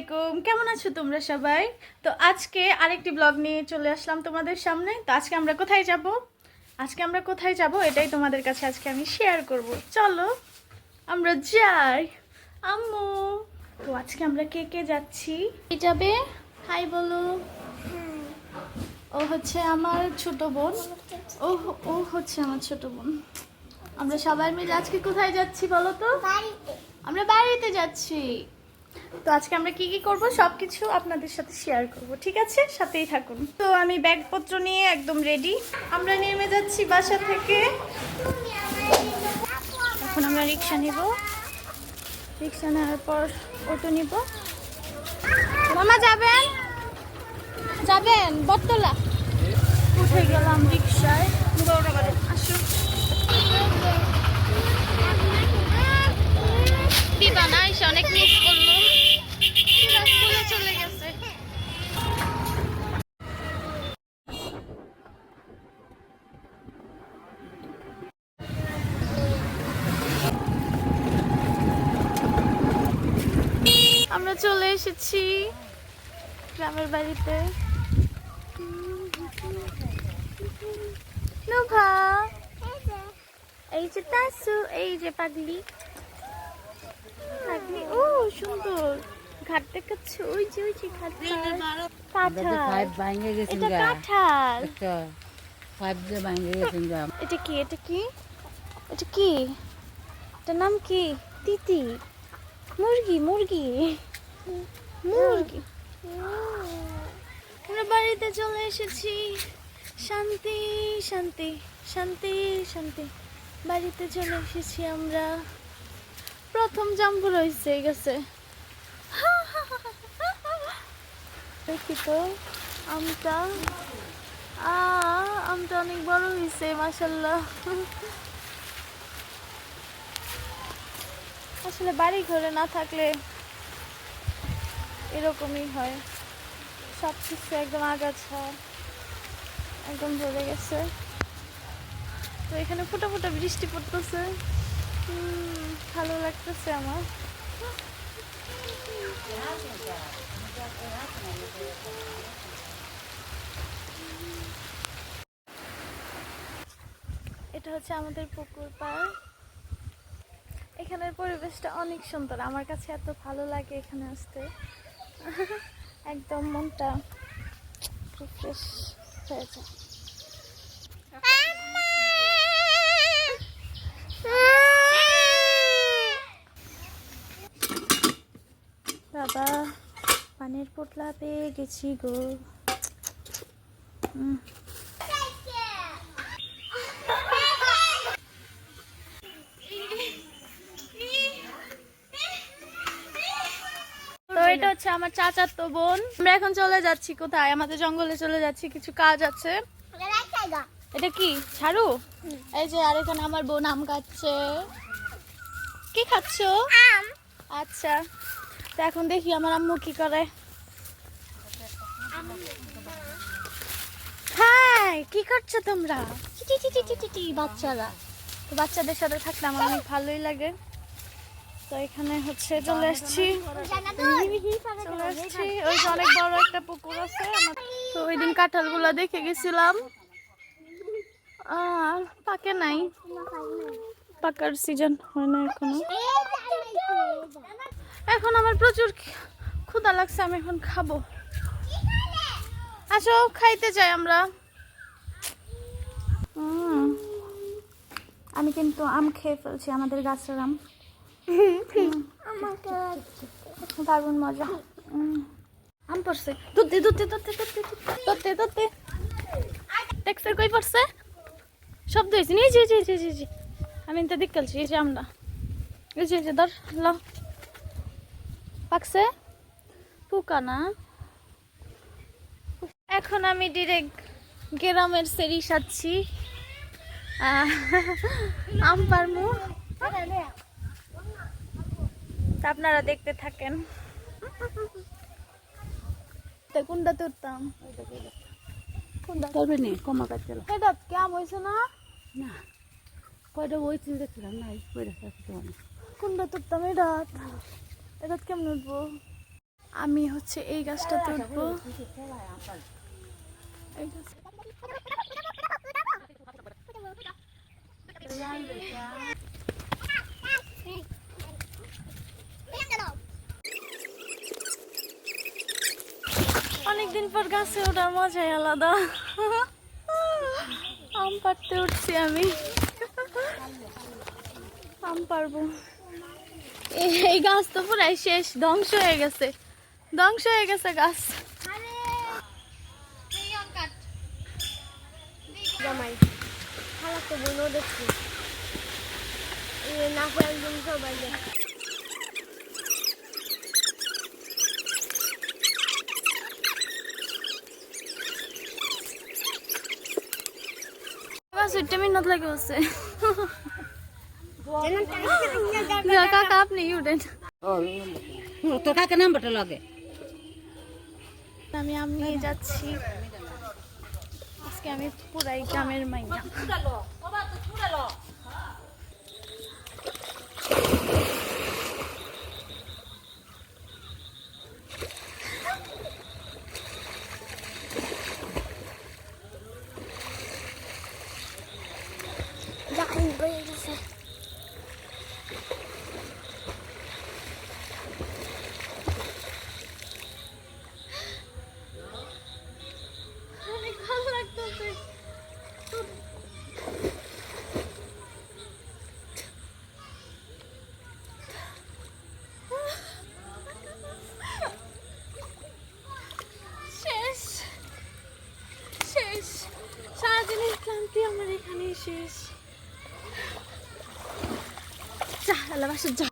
আলাইকুম। কেমন আছো তোমরা সবাই? তো আজকে আরেকটি ব্লগ নিয়ে চলে আসলাম তোমাদের সামনে। তো আজকে আমরা কোথায় যাব? আজকে আমরা কোথায় যাব? এটাই তোমাদের কাছে আজকে আমি শেয়ার করব। চলো আমরা যাই। আম্মু তো আজকে আমরা কে কে যাচ্ছি? কে যাবে? হাই বলো। ও হচ্ছে আমার ছোট বোন। ও ও হচ্ছে আমার ছোট বোন। আমরা সবাই মিলে আজকে কোথায় যাচ্ছি বলো তো? বাড়িতে। আমরা বাড়িতে যাচ্ছি। তো আজকে আমরা কি কি করব সবকিছু আপনাদের সাথে শেয়ার করব, ঠিক আছে? সাথেই থাকুন। তো আমি ব্যাগপত্র নিয়ে একদম রেডি আমরা নেমে যাচ্ছি বাসা থেকে। এখন আমরা রিক্সা নিব। রিক্সা নেওয়ার পর অটো নিব। মামা, যাবেন? যাবেন? বটতলা। উঠে গেলাম রিক্সায়। আসো বিবানা এসে অনেক মিস করল। চলে গেছে। আমরা চলে এসেছি গ্রামের বাড়িতে। নোভা, এই যে তাসু, এই যে পাগলি। পাগলি ও সুন্দর। ঘাট দেখাচ্ছ ওই যে ওই যে ঘাট কাঁঠাল। এটা কাঁঠাল। এটা কি এটা কি? এটা কি? এটার নাম কি? তিতি। মুরগি মুরগি। মুরগি। আমরা বাড়িতে চলে এসেছি। শান্তি শান্তি শান্তি শান্তি। বাড়িতে চলে এসেছি আমরা। প্রথম জাম্বু রয়েছে গেছে। দেখি তো, আমটা। আমটা অনেক বড় হয়েছে মাসাল্লাহ আসলে বাড়ি ঘরে না থাকলে এরকমই হয়। সব কিছু একদম আগাছা, একদম ভরে গেছে। তো এখানে ফোটা ফোটা বৃষ্টি পড়তেছে। ভালো লাগতেছে আমার। এটা হচ্ছে আমাদের পুকুর পাড়। এখানের পরিবেশটা অনেক সুন্দর। আমার কাছে এত ভালো লাগে এখানে আসতে। একদম মনটা রিফ্রেশ হয়ে যায়। বাবা পানির পোটলা পেয়ে গেছি গো। তো এটা হচ্ছে আমার চাচার তো বোন। আমরা এখন চলে যাচ্ছি কোথায়? আমাদের জঙ্গলে চলে যাচ্ছি কিছু কাজ আছে। এটা কি? ছাড়ু এই যে আর এখানে আমার বোন আম খাচ্ছে কি খাচ্ছো? আম। আচ্ছা। তো এখন দেখি আমার আম্মু কি করে। হাই, কি করছ তোমরা? বাচ্চারা। তো বাচ্চাদের সাথে থাকলে আমার অনেক ভালোই লাগে। তো এখানে হচ্ছে চলে এসেছি চলে এসেছি ওই যে অনেক বড় একটা পুকুর আছে। তো ওই দিন কাঁঠালগুলো দেখে গেছিলাম। আর পাকে নাই। পাকার সিজন হয় না এখনও। এখন আমার প্রচুর ক্ষুধা লাগছে আমি এখন খাব। আসো খাইতে চাই আমরা। আমি কিন্তু আম খেয়ে ফেলছি আমাদের গাছের আম। দারুণ মজা। আম পড়ছে। দুধ দুধ দুধ দুধ দুধ দুধ টেক্সটার কই পড়ছে? শব্দ হয়েছে নি জি জি জি জি জি আমি তো দেখ এই যে আমরা এই যে ধর ল। পাকছে? পোকা না? এখন আমি ডিরেক্ট গ্রামের সেরি সাচ্ছি আম পারমু? আপনারা দেখতে থাকেন। কোনটা তুলতাম কোনটা? তবে নেই কমা কাটছিল এটা কি হয়েছে না? না কয়টা ওই চিল দেখছিলাম না এই কয়টা আছে তোমার কোনটা তুলতাম এটা এটা কেমন উঠবো? আমি হচ্ছে এই গাছটাতে উঠবো। অনেকদিন পর গাছে ওঠার মজাই আলাদা। আম পাড়তে উঠছি আমি। আম পারব এই- গাছ তো পুরাই শেষ ধ্বংস হয়ে গেছে। ধ্বংস হয়ে গেছে গাছ। জামাই খালা তো বোনও দেখছি। না একদম সবাই যায় গাছ উঠতে মিন্নত লাগে হচ্ছে যা কাকা আপনি উঠেন তো কাকে নাম্বারটা লাগে আমি আম নিয়ে যাচ্ছি। আজকে আমি পুরাই গ্রামের মাইয়া। যখন বয়ে গেছে অনেক ভালো লাগতেছে শেষ শেষ সারাদিনের ক্লান্তি আমার এখানেই শেষ। যা আল্লাহ যা